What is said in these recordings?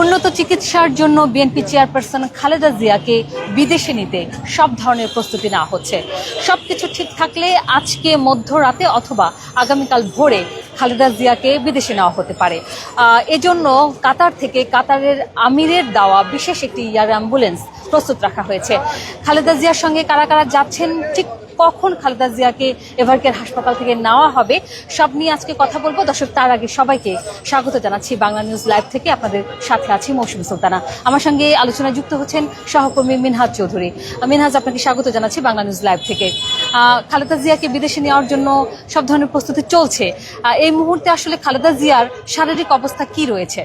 উন্নত চিকিৎসার জন্য বিএনপি চেয়ারপারসন খালেদা জিয়াকে বিদেশে নিতে সব ধরনের প্রস্তুতি নেওয়া হচ্ছে। সবকিছু ঠিক থাকলে আজকে মধ্যরাতে অথবা আগামীকাল ভোরে খালেদা জিয়াকে বিদেশে নেওয়া হতে পারে। এজন্য কাতার থেকে কাতারের আমিরের দেওয়া বিশেষ একটি এয়ার অ্যাম্বুলেন্স প্রস্তুত রাখা হয়েছে। খালেদা জিয়ার সঙ্গে কারা কারা যাচ্ছেন, ঠিক কখন খালেদা জিয়াকে এভারকের হাসপাতাল থেকে নেওয়া হবে, সব নিয়ে আজকে কথা বলব। দর্শক, তার আগে সবাইকে স্বাগত জানাচ্ছি বাংলা নিউজ লাইভ থেকে। আপনাদের সাথে আছি মৌসুমী সুলতানা। আমার সঙ্গে আলোচনায় যুক্ত হচ্ছেন সহকর্মী মিনহাজ চৌধুরী। মিনহাজ, আপনাকে স্বাগত জানাচ্ছি বাংলা নিউজ লাইভ থেকে। খালেদা জিয়াকে বিদেশে নেওয়ার জন্য সব ধরনের প্রস্তুতি চলছে। এই মুহূর্তে আসলে খালেদা জিয়ার শারীরিক অবস্থা কি রয়েছে?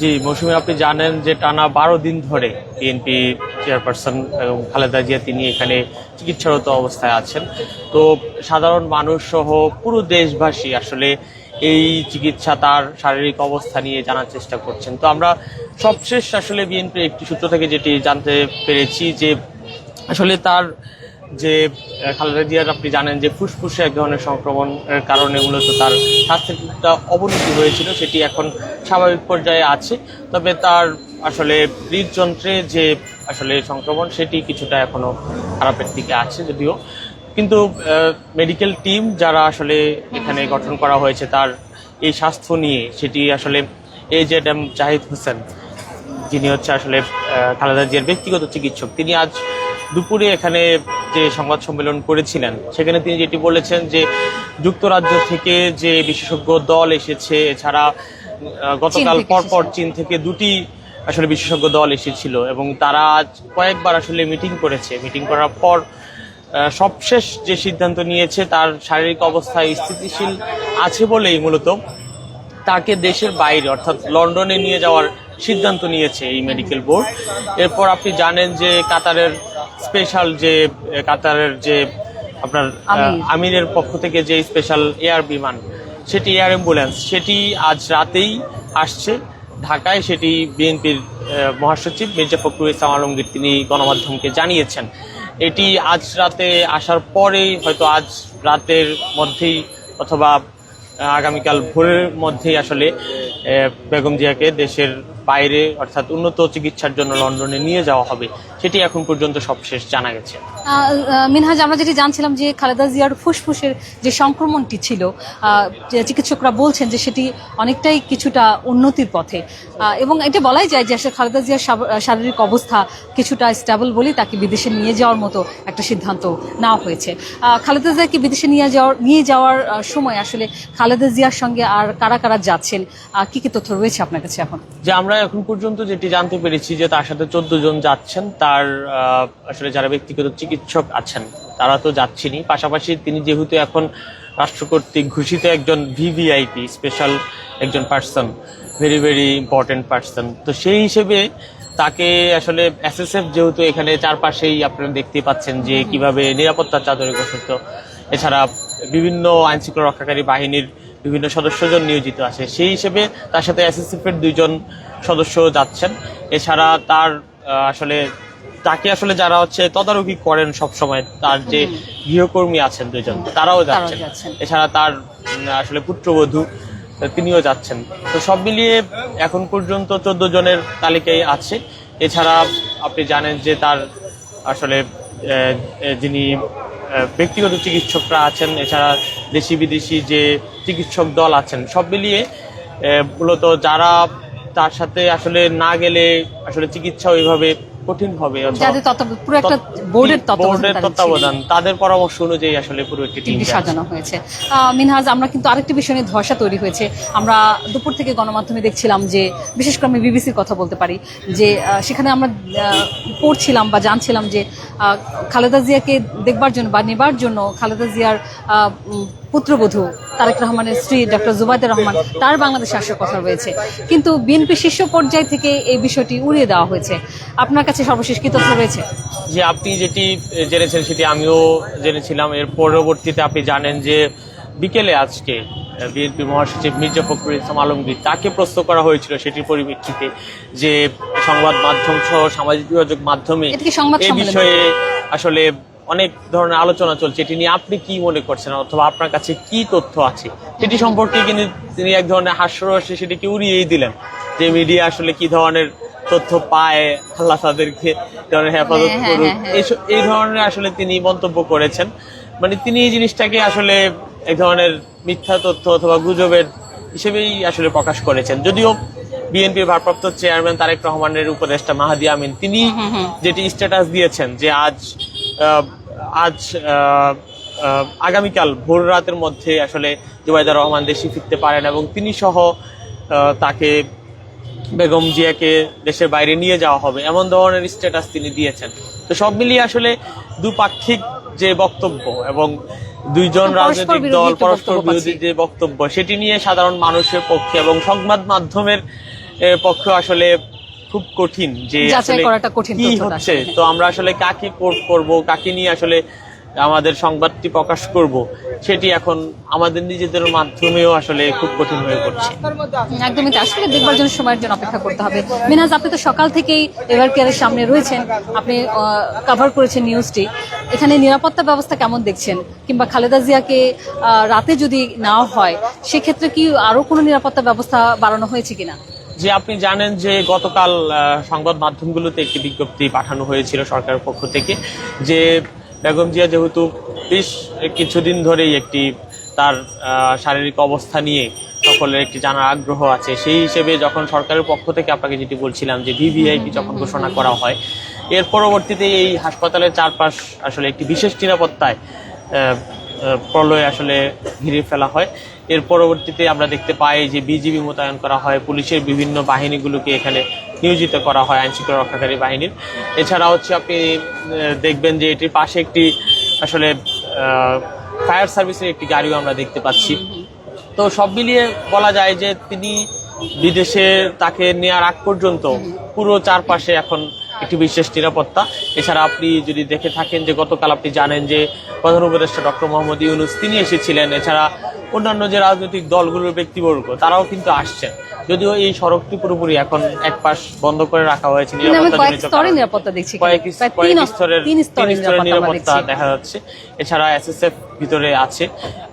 জি, মৌসুমী, আপনি জানেন যে টানা বারো দিন ধরে বিএনপি চেয়ারপারসন এবং খালেদা জিয়া, তিনি এখানে চিকিৎসারত অবস্থায় আছেন। তো সাধারণ মানুষ সহ পুরো দেশবাসী আসলে এই চিকিৎসা তার শারীরিক অবস্থা নিয়ে জানার চেষ্টা করছেন। তো আমরা সবশেষ আসলে বিএনপি একটি সূত্র থেকে যেটি জানতে পেরেছি যে আসলে তার যে খালেদা জিয়ার আপনি জানেন যে ফুসফুসে এক ধরনের সংক্রমণের কারণে মূলত তার স্বাস্থ্যের একটা অবনতি হয়েছিল, সেটি এখন স্বাভাবিক পর্যায়ে আছে। তবে তার আসলে হৃদযন্ত্রে যে আসলে সংক্রমণ, সেটি কিছুটা এখনও খারাপের দিকে আছে যদিও। কিন্তু মেডিকেল টিম যারা আসলে এখানে গঠন করা হয়েছে, তার এই স্বাস্থ্য নিয়ে, সেটি আসলে A Z M Zahid Hossain যিনি হচ্ছে আসলে খালেদা জিয়ার ব্যক্তিগত চিকিৎসক, তিনি আজ দুপুরে এখানে যে সংবাদ সম্মেলন করেছিলেন সেখানে তিনি যেটি বলেছেন যে যুক্তরাজ্য থেকে যে বিশেষজ্ঞ দল এসেছে এছাড়া গতকাল পরপর চীন থেকে দুটি আসলে বিশেষজ্ঞ দল এসেছিল এবং তারা আজ কয়েকবার আসলে মিটিং করেছে। মিটিং করার পর সবশেষ যে সিদ্ধান্ত নিয়েছে তার শারীরিক অবস্থা স্থিতিশীল আছে বলেই মূলত তাকে দেশের বাইরে অর্থাৎ লন্ডনে নিয়ে যাওয়ার সিদ্ধান্ত নিয়েছে এই মেডিকেল বোর্ড। এরপর আপনি জানেন যে কাতারের স্পেশাল যে কাতারের যে আপনার আমিরের পক্ষ থেকে যে স্পেশাল এয়ার বিমান সেটি এয়ার অ্যাম্বুলেন্স সেটি আজ রাতেই আসছে। ঢাকায় সেটি বিএনপির মহাসচিব মির্জা ফখরুল ইসলাম আলমগীর তিনি গণমাধ্যমকে জানিয়েছেন। এটি আজ রাতে আসার পরেই হয়তো আজ রাতের মধ্যেই অথবা আগামীকাল ভোরের মধ্যেই আসলে বেগম জিয়াকে দেশের বাইরে অর্থাৎ উন্নত চিকিৎসার জন্য লন্ডনে নিয়ে যাওয়া হবে সেটি এখন পর্যন্ত সবশেষ জানা গেছে। মিনহাজ আমরা যেটি জানছিলাম যে খালেদা জিয়ার ফুসফুসের যে সংক্রমণটি ছিল যে চিকিৎসকরা বলছেন যে সেটি অনেকটাই কিছুটা উন্নতির পথে। এবং এটা বলাই যায় যে আসলে খালেদা জিয়ার শারীরিক অবস্থা কিছুটা স্টেবল বলেই তাকে বিদেশে নিয়ে যাওয়ার মতো একটা সিদ্ধান্ত নেওয়া হয়েছে। খালেদা জিয়াকে বিদেশে নিয়ে যাওয়ার নিয়ে যাওয়ার সময় আসলে খালেদা জিয়ার সঙ্গে আর কারা কারা যাচ্ছেন কি কি তথ্য রয়েছে আপনার কাছে এখন? যে আমরা এখন পর্যন্ত যেটি জানতে পেরেছি যে তার সাথে চোদ্দ জন যাচ্ছেন, তার আসলে যারা ব্যক্তিগত চিকিৎসক আছেন, তারা তো যাচ্ছেনই। পাশাপাশি তিনি যেহেতু এখন রাষ্ট্র কর্তৃক ঘোষিত একজন ভিভিআইপি স্পেশাল একজন person very very important person তো সেই হিসেবে তাকে আসলে এসএসএফ যেহেতু এখানে চারপাশেই আপনারা দেখতে পাচ্ছেন যে কীভাবে নিরাপত্তার চাদরে ঘোষিত। এছাড়া বিভিন্ন আইনশৃঙ্খলা রক্ষাকারী বাহিনীর বিভিন্ন সদস্যজন নিয়োজিত আছে। সেই হিসেবে তার সাথে এসএসএফ এর দুইজন সদস্য যাচ্ছেন। এছাড়া তার আসলে তাকে আসলে যারা হচ্ছে তদারকি করেন সব সময় তার যে গৃহকর্মী আছেন দুজন তারাও যাচ্ছেন। এছাড়া তার আসলে পুত্রবধূ তিনিও যাচ্ছেন। তো সব মিলিয়ে এখন পর্যন্ত চোদ্দ জনের তালিকায় আছে। এছাড়া আপনি জানেন যে তার আসলে যিনি ব্যক্তিগত চিকিৎসকরা আছেন এছাড়া দেশি বিদেশি যে চিকিৎসক দল আছেন সব মিলিয়ে মূলত যারা তার সাথে আসলে না গেলে আসলে চিকিৎসা ওইভাবে কঠিন হবে যাদের পুরো একটা বোর্ডের বোর্ডের তাদের তত্ত্বাবধান তাদের পরামর্শ অনুযায়ী আসলে পুরো একটি টিম সাজানো হয়েছে। মিনহাজ আমরা কিন্তু আরেকটি বিষয় নিয়ে ধসা তৈরি হয়েছে। আমরা দুপুর থেকে গণমাধ্যমে দেখছিলাম যে বিশেষ করে আমি বিবিসির কথা বলতে পারি যে সেখানে আমরা পড়ছিলাম বা জানছিলাম যে খালেদা জিয়াকে দেখবার জন্য বা নেবার জন্য খালেদা জিয়ার আহ, পুত্রবধূ তারেক রহমানের স্ত্রী ডক্টর জুবাইদুর রহমান তার বাংলাদেশে আসার কথা রয়েছে। কিন্তু বিএনপি শীর্ষ পর্যায় থেকে এই বিষয়টি উড়িয়ে দেওয়া হয়েছে। আপনার কাছে সর্বশেষ কি তথ্য রয়েছে? যে আপনি যেটি জেনেছেন সেটি আমিও জেনেছিলাম। এর পরবর্তীতে আপনি জানেন যে বিকেলে আজকে বিএনপি মহাসচিব মির্জা ফখরুল ইসলাম আলমগীর তাকে প্রশ্ন করা হয়েছিল সেটির পরিপ্রেক্ষিতে যে সংবাদ মাধ্যম সহ সামাজিক যোগাযোগ মাধ্যমে এই বিষয়ে আসলে অনেক ধরনের আলোচনা চলছে। এটি নিয়ে আপনি কি মনে করছেন অথবা আপনার কাছে কি তথ্য আছে? সেটি সম্পর্কে কিন্তু তিনি এক ধরনের হাস্যরসে সেটিকে উড়িয়েই দিলেন যে মিডিয়া আসলে কি ধরনের তথ্য পায় আল্লাহ তাদেরকে হেফাজত হ্যাঁ, হ্যাঁ, করুক। হ্যাঁ। এই ধরনের আসলে তিনি মন্তব্য করেছেন। মানে তিনি এই জিনিসটাকে আসলে এক ধরনের মিথ্যা তথ্য অথবা গুজবের হিসেবেই আসলে প্রকাশ করেছেন। যদিও বিএনপির ভারপ্রাপ্ত চেয়ারম্যান তারেক রহমানের উপদেষ্টা মাহাদি আমিন তিনি যেটি স্ট্যাটাস দিয়েছেন যে আজ আজ আগামীকাল ভোর রাতের মধ্যে আসলে জুবাইদা রহমান দেশে ফিরতে পারেন এবং তিনি সহ তাকে বেগম জিয়াকে দেশের বাইরে নিয়ে যাওয়া হবে এমন ধরনের স্ট্যাটাস তিনি দিয়েছেন। তো সব মিলিয়ে আসলে দুপাক্ষিক যে বক্তব্য এবং দুইজন রাজনৈতিক দল পরস্পর বিরোধী যে বক্তব্য সেটি নিয়ে সাধারণ মানুষের পক্ষে এবং সংবাদ মাধ্যমের পক্ষে আসলে খুব কঠিন যে আসলে কঠিন কি হচ্ছে। তো আমরা আসলে কাকে কোট করব কাকে নিয়ে আসলে আমাদের সংবাদটি প্রকাশ করব সেটি এখন আমাদের নিজেদের মাধ্যমেও আসলে খুব কঠিন হয়ে পড়ছে। একদমই। আসলে দেখবার জন্য সময়ের জন্য অপেক্ষা করতে হবে। মিনাজ আপনি তো সকাল থেকেই এভার কেয়ারের সামনে রয়েছেন। আপনি কভার করেছেন নিউজটি এখানে নিরাপত্তা ব্যবস্থা কেমন দেখছেন? কিংবা খালেদা জিয়াকে রাতে যদি নেওয়া হয় সেক্ষেত্রে কি আরও কোনো নিরাপত্তা ব্যবস্থা বাড়ানো হয়েছে কিনা? যে আপনি জানেন যে গতকাল সংবাদ মাধ্যমগুলোতে একটি বিজ্ঞপ্তি পাঠানো হয়েছিল সরকারের পক্ষ থেকে যে বেগম জিয়া যেহেতু বেশ কিছুদিন ধরেই একটি তার শারীরিক অবস্থা নিয়ে সকলের একটি জানার আগ্রহ আছে, সেই হিসেবে যখন সরকারের পক্ষ থেকে আপনাকে যেটি বলছিলাম যে ভিভিআইপি যখন ঘোষণা করা হয়, এর পরবর্তীতে এই হাসপাতালের চারপাশ আসলে একটি বিশেষ নিরাপত্তায় প্রলয় আসলে ঘিরে ফেলা হয়। এর পরবর্তীতে আমরা দেখতে পাই যে বিজিবি মোতায়েন করা হয় পুলিশের বিভিন্ন বাহিনীগুলোকে এখানে নিয়োজিত করা হয় আইনশৃঙ্খলা রক্ষাকারী বাহিনীর। এছাড়া হচ্ছে আপনি দেখবেন যে এটির পাশে একটি আসলে ফায়ার সার্ভিসের একটি গাড়িও আমরা দেখতে পাচ্ছি। তো সব মিলিয়ে বলা যায় যে তিনি বিদেশে তাকে নেওয়ার আগ পর্যন্ত পুরো চারপাশে এখন একটি বিশেষ নিরাপত্তা। এছাড়া আপনি যদি দেখে থাকেন যে গতকাল আপনি জানেন যে প্রধান উপদেষ্টা ডক্টর মোহাম্মদ ইউনুস তিনি এসেছিলেন। এছাড়া অন্যান্য যে রাজনৈতিক দলগুলোর ব্যক্তিবর্গ তারাও কিন্তু আসছেন। যদিও এই সড়কটি পুরোপুরি এখন এক পাশ বন্ধ করে রাখা হয়েছে। নিরাপত্তা। দেখা যাচ্ছে। এছাড়া এসএসএফ ভিতরে আছে।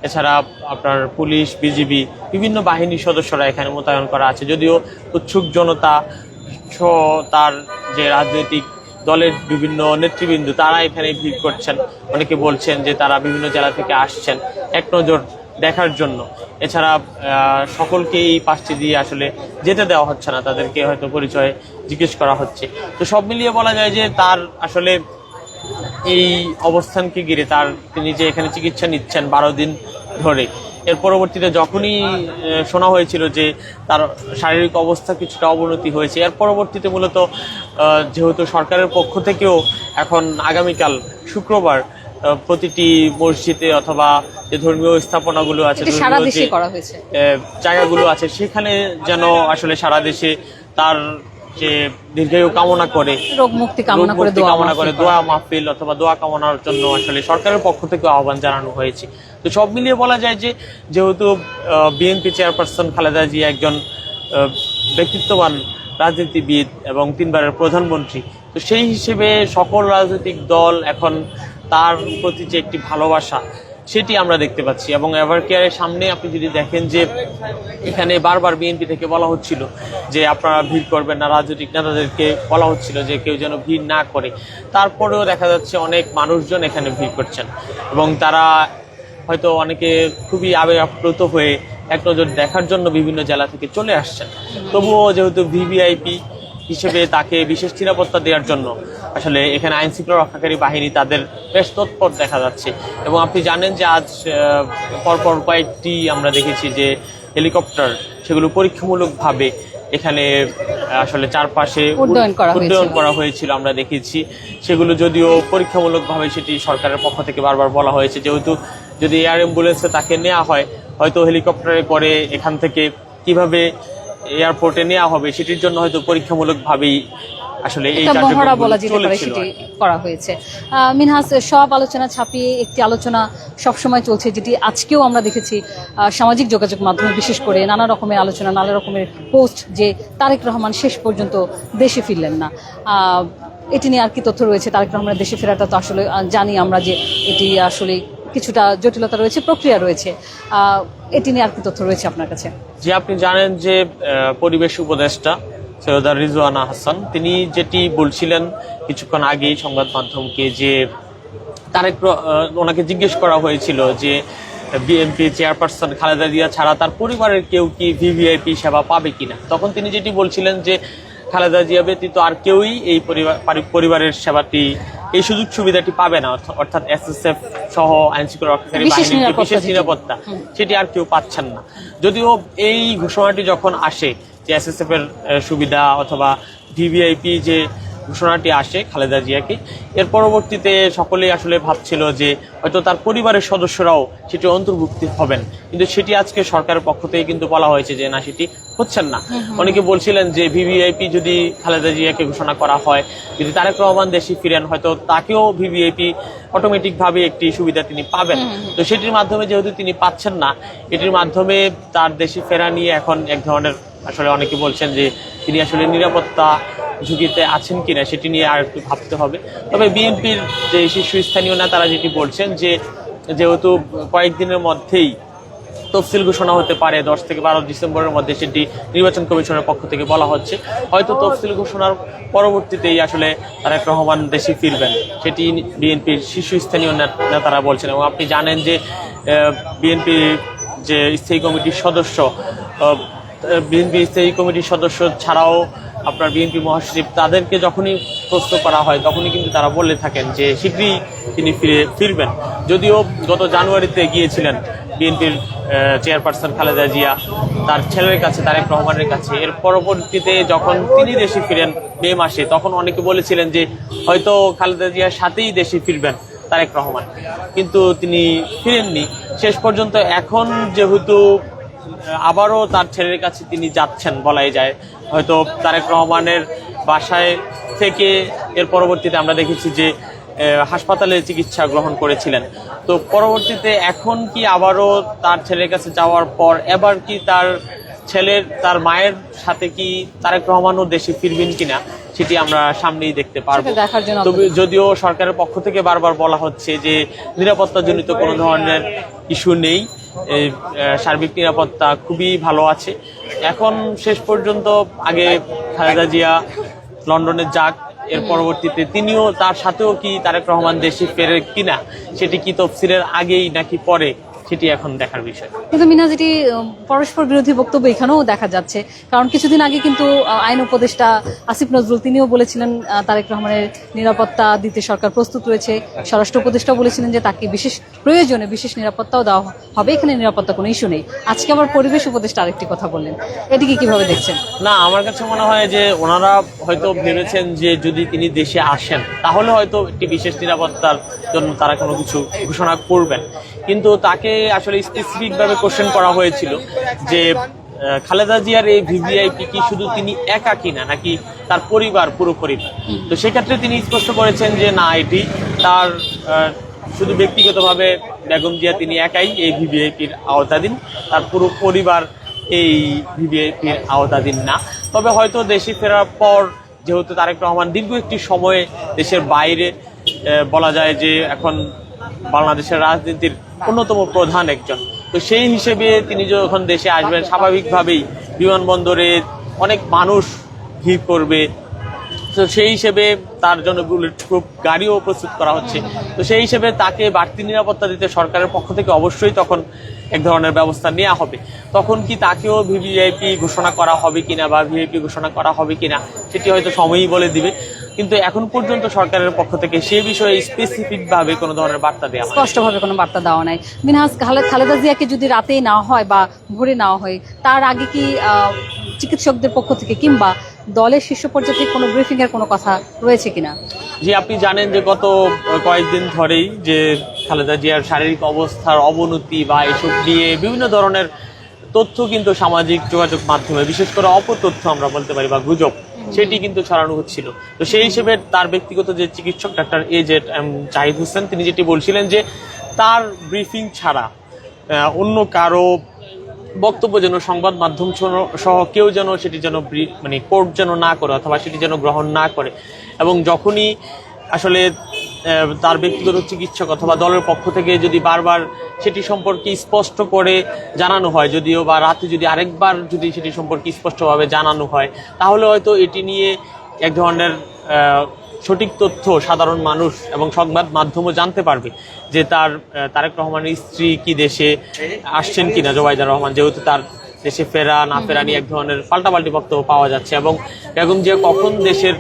এছাড়া আপনার পুলিশ বিজিবি বিভিন্ন বাহিনীর সদস্যরা এখানে মোতায়েন করা আছে। যদিও উৎসুক জনতা সহ তার যে রাজনৈতিক দলের বিভিন্ন নেতৃবৃন্দ তারা এখানে ভিড় করছেন। অনেকে বলছেন যে তারা বিভিন্ন জেলা থেকে আসছেন এক নজর দেখার জন্য। এছাড়া আহ, সকলকে এই পাশটি দিয়ে আসলে যেতে দেওয়া হচ্ছে না তাদেরকে হয়তো পরিচয় জিজ্ঞেস করা হচ্ছে। তো সব মিলিয়ে বলা যায় যে তার আসলে এই অবস্থানকে ঘিরে তার তিনি যে এখানে চিকিৎসা নিচ্ছেন বারো দিন ধরে এর পরবর্তীতে যখনই শোনা হয়েছিল যে তার শারীরিক অবস্থা কিছুটা অবনতি হয়েছে এর পরবর্তীতে মূলত যেহেতু সরকারের পক্ষ থেকেও এখন আগামীকাল শুক্রবার প্রতিটি মসজিদে অথবা যে ধর্মীয় স্থাপনাগুলো আছে জায়গাগুলো আছে সেখানে যেন আসলে সারা দেশে তার যে দীর্ঘায়ু কামনা করে রোগ মুক্তি কামনা করে দোয়া কামনা করে দোয়া মাহফিল অথবা দোয়া কামনার জন্য আসলে সরকারের পক্ষ থেকে আহ্বান জানানো হয়েছে। তো সব মিলিয়ে বলা যায় যে যেহেতু বিএনপি চেয়ারপারসন খালেদা জিয়া একজন ব্যক্তিত্ববান রাজনীতিবিদ এবং তিনবারের প্রধানমন্ত্রী, তো সেই হিসেবে সকল রাজনৈতিক দল এখন তার প্রতি যে একটি ভালোবাসা, সেটি আমরা দেখতে পাচ্ছি। এবং এভার কেয়ারের সামনে আপনি যদি দেখেন যে এখানে বারবার বিএনপি থেকে বলা হচ্ছিল যে আপনারা ভিড় করবেন না, রাজনৈতিক নেতাদেরকে বলা হচ্ছিল যে কেউ যেন ভিড় না করে। তারপরেও দেখা যাচ্ছে অনেক মানুষজন এখানে ভিড় করছেন এবং তারা হয়তো অনেকে খুবই আবেগ আপ্লুত হয়ে এক নজর দেখার জন্য বিভিন্ন জেলা থেকে চলে আসছেন। তবুও যেহেতু ভিভিআইপি হিসেবে তাকে বিশেষ নিরাপত্তা দেওয়ার জন্য আসলে এখানে আইন শৃঙ্খলা রক্ষাকারী বাহিনী তাদের বেশ তৎপর দেখা যাচ্ছে। এবং আপনি জানেন যে আজ পরপর কয়েকটি আমরা দেখেছি যে হেলিকপ্টার সেগুলো পরীক্ষামূলকভাবে এখানে আসলে চারপাশে। উড্ডয়ন করা হয়েছিল আমরা দেখেছি। সেগুলো যদিও পরীক্ষামূলকভাবে সেটি সরকারের পক্ষ থেকে বারবার বলা হয়েছে। যেহেতু যদি এয়ার অ্যাম্বুলেন্সে তাকে নেওয়া হয় হয়তো হেলিকপ্টারে করে এখান থেকে কীভাবে এয়ারপোর্টে নেওয়া হবে সেটির জন্য হয়তো পরীক্ষামূলকভাবেই আসলে এই একটা মহড়া বলা যেতে পারে সেটি করা হয়েছে। মিনহাস সব আলোচনা ছাপিয়ে একটি আলোচনা সবসময় চলছে যেটি আজকেও আমরা দেখেছি সামাজিক যোগাযোগ মাধ্যমে বিশেষ করে নানা রকমের আলোচনা নানা রকমের পোস্ট যে তারেক রহমান শেষ পর্যন্ত দেশে ফিরলেন না। আহ, এটি নিয়ে আর কি তথ্য রয়েছে তারেক রহমানের দেশে ফেরাটা তো আসলে জানি আমরা যে এটি আসলে কিছুটা জটিলতা রয়েছে প্রক্রিয়া রয়েছে। এটি নিয়ে আর কি তথ্য রয়েছে আপনার কাছে? যে আপনি জানেন যে পরিবেশ উপদেষ্টা সৈয়দা রিজওয়ানা হাসান তিনি যেটি বলছিলেন কিছুক্ষণ আগেই সংবাদ মাধ্যমকে যে তারেক র- আহ, ওনাকে জিজ্ঞেস করা হয়েছিল যে বিএনপি চেয়ারপারসন খালেদা জিয়া ছাড়া তার পরিবারের কেউ কি ভিভিআইপি সেবা পাবে কিনা? তখন তিনি যেটি বলছিলেন যে খালেদা জিয়া ব্যতীত আর কেউই এই পরিবার পরিবারের সেবাটি এই সুযোগ সুবিধাটি পাবে না অর্থ- অর্থাৎ এসএসএফ সহ আইন শৃঙ্খলা রক্ষাকারী বিশেষ বাহিনীর নিরাপত্তা বিশেষ নিরাপত্তা সেটি আর কেউ পাচ্ছেন না। যদিও এই ঘোষণাটি যখন আসে যে এসএসএফ এর সুবিধা অথবা ভিভিআইপি যে ঘোষণাটি আসে খালেদা জিয়াকে। এর পরবর্তীতে সকলেই আসলে ভাবছিল যে হয়তো তার পরিবারের সদস্যরাও সেটি অন্তর্ভুক্তি হবেন। কিন্তু সেটি আজকে সরকারের পক্ষ থেকে কিন্তু বলা হয়েছে যে না সেটি হচ্ছেন না। অনেকে বলছিলেন যে ভিভিআইপি যদি খালেদা জিয়াকে ঘোষণা করা হয় যদি তারেক রহমান দেশে ফিরেন হয়তো তাকেও ভিভিআইপি অটোমেটিক ভাবে একটি সুবিধা তিনি পাবেন। তো সেটির মাধ্যমে যেহেতু তিনি পাচ্ছেন না এটির মাধ্যমে তার দেশে ফেরা নিয়ে এখন এক ধরনের আসলে অনেকে বলছেন যে তিনি আসলে নিরাপত্তা ঝুঁকিতে আছেন কিনা সেটি নিয়ে আর একটু ভাবতে হবে। তবে বিএনপির যে শীর্ষস্থানীয় নেতারা যেটি বলছেন যে, যেহেতু কয়েকদিনের মধ্যেই তফসিল ঘোষণা হতে পারে, দশ থেকে বারো ডিসেম্বরের মধ্যে সেটি নির্বাচন কমিশনের পক্ষ থেকে বলা হচ্ছে, হয়তো তফসিল ঘোষণার পরবর্তীতেই আসলে তারেক রহমান দেশে ফিরবেন, সেটি বিএনপির শীর্ষস্থানীয় নেত- নেতারা বলছেন। এবং আপনি জানেন যে বিএনপি যে স্থায়ী কমিটির সদস্য বিএনপি স্থায়ী কমিটির সদস্য ছাড়াও আপনার বিএনপি মহাসচিব তাদেরকে যখনই প্রশ্ন করা হয়, তখনই কিন্তু তারা বলে থাকেন যে শীঘ্রই তিনি ফিরে ফিরবেন। যদিও গত জানুয়ারিতে গিয়েছিলেন বিএনপির চেয়ারপারসন খালেদা জিয়া, তার ছেলের কাছে, তারেক রহমানের কাছে। এর পরবর্তীতে যখন তিনি দেশে ফিরেন মে মাসে, তখন অনেকে বলেছিলেন যে হয়তো খালেদা জিয়ার সাথেই দেশে ফিরবেন তারেক রহমান। কিন্তু তিনি ফিরেননি। শেষ পর্যন্ত এখন যেহেতু, আবারও তার ছেলের কাছে তিনি যাচ্ছেন বলাই যায় হয়তো তারেক রহমানের বাসায় থেকে এর পরবর্তীতে আমরা দেখেছি যে হাসপাতালে চিকিৎসা গ্রহণ করেছিলেন। তো পরবর্তীতে এখন কি আবারও তার ছেলের কাছে যাওয়ার পর এবার কি তার ছেলের তার মায়ের সাথে কি তারেক রহমানও দেশে ফিরবেন কিনা সেটি আমরা সামনেই দেখতে পারব। তবে যদিও সরকারের পক্ষ থেকে বারবার বলা হচ্ছে যে নিরাপত্তাজনিত কোনো ধরনের ইস্যু নেই। সার্বিক নিরাপত্তা খুবই ভালো আছে। এখন শেষ পর্যন্ত আগে খালেদা জিয়া লন্ডনে যাক, এর পরবর্তীতে তিনিও তার সাথেও কি তারেক রহমান দেশে ফেরে কিনা, সেটি কি তফসিলের আগেই নাকি পরে? সেটি এখন দেখার বিষয়। কিন্তু মিনা যেটি পরস্পর বিরোধী বক্তব্য এখানেও দেখা যাচ্ছে। কারণ কিছুদিন আগে কিন্তু আইন উপদেষ্টা আসিফ নজরুল তিনিও বলেছিলেন তারেক রহমানের নিরাপত্তা দিতে সরকার প্রস্তুত রয়েছে। স্বরাষ্ট্র উপদেষ্টা বলেছিলেন যে তাকে বিশেষ প্রয়োজনে বিশেষ নিরাপত্তাও দেওয়া হবে। এখানে নিরাপত্তা কোনো ইস্যু নেই। আজকে আবার পরিবেশ উপদেষ্টা আরেকটি কথা বললেন। এটিকে কীভাবে দেখছেন? না আমার কাছে মনে হয় যে ওনারা হয়তো ভেবেছেন যে যদি তিনি দেশে আসেন তাহলে হয়তো একটি বিশেষ নিরাপত্তার জন্য তারা কোনো কিছু ঘোষণা করবেন। কিন্তু তাকে আসলে স্পেসিফিক ভাবে কোশ্চেন করা হয়েছিল যে খালেদা জিয়ার এই ভিভিআইপি কি শুধু তিনি একা কিনা নাকি তার পরিবার, পুরো পরিবার? তো সেক্ষেত্রে তিনি স্পষ্ট করেছেন যে, না, এটি তার শুধু ব্যক্তিগতভাবে বেগম জিয়া তিনি একাই এই ভিভিআইপির আওতাধীন, তার পুরো পরিবার এই ভিভিআইপির আওতাধীন না। তবে হয়তো দেশে ফেরার পর যেহেতু তারেক রহমান দীর্ঘ একটি সময়ে দেশের বাইরে বলা যায় যে এখন বাংলাদেশের রাজনীতির অন্যতম প্রধান একজন। তো সেই হিসেবে তিনি যখন দেশে আসবেন, স্বাভাবিকভাবেই বিমানবন্দরে অনেক মানুষ ভিড় করবে। তো সেই হিসেবে তার জন্য বুলেট প্রুফ গাড়িও প্রস্তুত করা হচ্ছে। তো সেই হিসেবে তাকে বাড়তি নিরাপত্তা দিতে সরকারের পক্ষ থেকে অবশ্যই তখন এক ধরনের ব্যবস্থা নেওয়া হবে। তখন কি তাকেও ভিভিআইপি ঘোষণা করা হবে কিনা বা ভিআইপি ঘোষণা করা হবে কিনা, সেটি হয়তো সময়ই বলে দিবে। কিন্তু এখন পর্যন্ত সরকারের পক্ষ থেকে সে বিষয়ে স্পেসিফিক ভাবে কোনো ধরনের বার্তা দেওয়া স্পষ্টভাবে কোনো বার্তা দেওয়া নাই। মিনহাজ, খালে- খালেদা জিয়াকে যদি রাতেই নেওয়া হয় বা ভোরে নেওয়া হয়, তার আগে কি চিকিৎসকদের পক্ষ থেকে কিংবা দলের শীর্ষ পর্যায়ে থেকে কোনো ব্রিফিংয়ের কোনো কথা রয়েছে কিনা? যে আপনি জানেন যে গত কয়েকদিন ধরেই যে খালেদা জিয়ার শারীরিক অবস্থার অবনতি বা এসব নিয়ে বিভিন্ন ধরনের তথ্য কিন্তু সামাজিক যোগাযোগ মাধ্যমে বিশেষ করে অপতথ্য আমরা বলতে পারি বা গুজব সেটি কিন্তু ছড়ানো হচ্ছিল। তো সেই হিসেবে তার ব্যক্তিগত যে চিকিৎসক doctor A Z M Zahid Hossain তিনি যেটি বলছিলেন যে তার ব্রিফিং ছাড়া অন্য কারও বক্তব্য যেন সংবাদ মাধ্যম সহ- কেউ যেন সেটি যেন মানে কোর্ট যেন না করে অথবা সেটি যেন গ্রহণ না করে। এবং যখনই আসলে তার ব্যক্তিগত চিকিৎসক অথবা দলের পক্ষ থেকে যদি বারবার সেটি সম্পর্কে স্পষ্ট করে জানানো হয়, যদিও বা রাতে যদি আরেকবার যদি সেটি সম্পর্কে স্পষ্টভাবে জানানো হয়, তাহলে হয়তো এটি নিয়ে এক ধরনের সঠিক তথ্য সাধারণ মানুষ এবং সংবাদ মাধ্যমও জানতে পারবে যে তার তারেক রহমানের স্ত্রী কি দেশে আসছেন কিনা জোবাইদা রহমান যেহেতু তার দেশে ফেরা না ফেরা নিয়ে এক ধরনের পাল্টাপাল্টি বক্তব্য পাওয়া যাচ্ছে এবং বেগম জিয়া কখন দেশের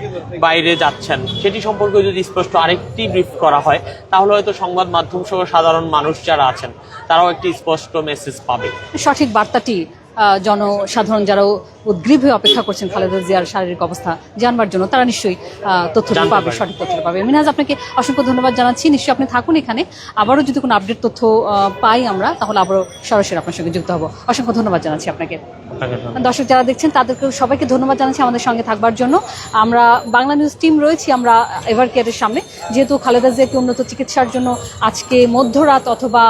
বাইরে যাচ্ছেন সেটি সম্পর্কে যদি স্পষ্ট আরেকটি ব্রিফ করা হয় তাহলে হয়তো সংবাদ মাধ্যম সহ সাধারণ মানুষ যারা আছেন তারাও একটি স্পষ্ট মেসেজ পাবে। সঠিক বার্তাটি জনসাধারণ যারা উদ্গ্রীব হয়ে অপেক্ষা করছেন খালেদা জিয়ার শারীরিক অবস্থা জানবার জন্য তারা নিশ্চয়ই আহ, তথ্যটি পাবে সঠিক তথ্যটি পাবে। মিনাজ আপনাকে অসংখ্য ধন্যবাদ জানাচ্ছি। নিশ্চয়ই আপনি থাকুন এখানে। আবারও যদি কোনো আপডেট তথ্য পাই আমরা তাহলে আবারও সরাসরি আপনার সঙ্গে যুক্ত হব। অসংখ্য ধন্যবাদ জানাচ্ছি আপনাকে। দর্শক যারা দেখছেন তাদেরকে সবাইকে ধন্যবাদ জানাচ্ছি আমাদের সঙ্গে থাকবার জন্য। আমরা বাংলা নিউজ টিম রয়েছি আমরা এভার কেয়ারের সামনে। যেহেতু খালেদা জিয়াকে উন্নত চিকিৎসার জন্য আজকে মধ্যরাত অথবা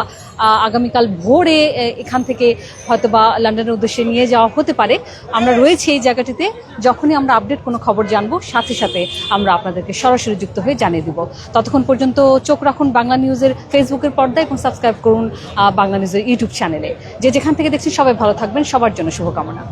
আগামীকাল ভোরে এখান থেকে হয়তোবা লন্ডনের উদ্দেশ্যে নিয়ে যাওয়া হতে পারে। আমরা রয়েছি এই জায়গাটিতে। যখনই আমরা আপডেট কোনো খবর জানব, সাথে সাথে আমরা আপনাদেরকে সরাসরি যুক্ত হয়ে জানিয়ে দিব। ততক্ষণ পর্যন্ত চোখ রাখুন বাংলা নিউজের ফেসবুকের পর্দায় এবং সাবস্ক্রাইব করুন বাংলা নিউজের ইউটিউব চ্যানেলে। যে যেখান থেকে দেখছি সবাই ভালো থাকবেন। সবার জন্য শুভকামনা।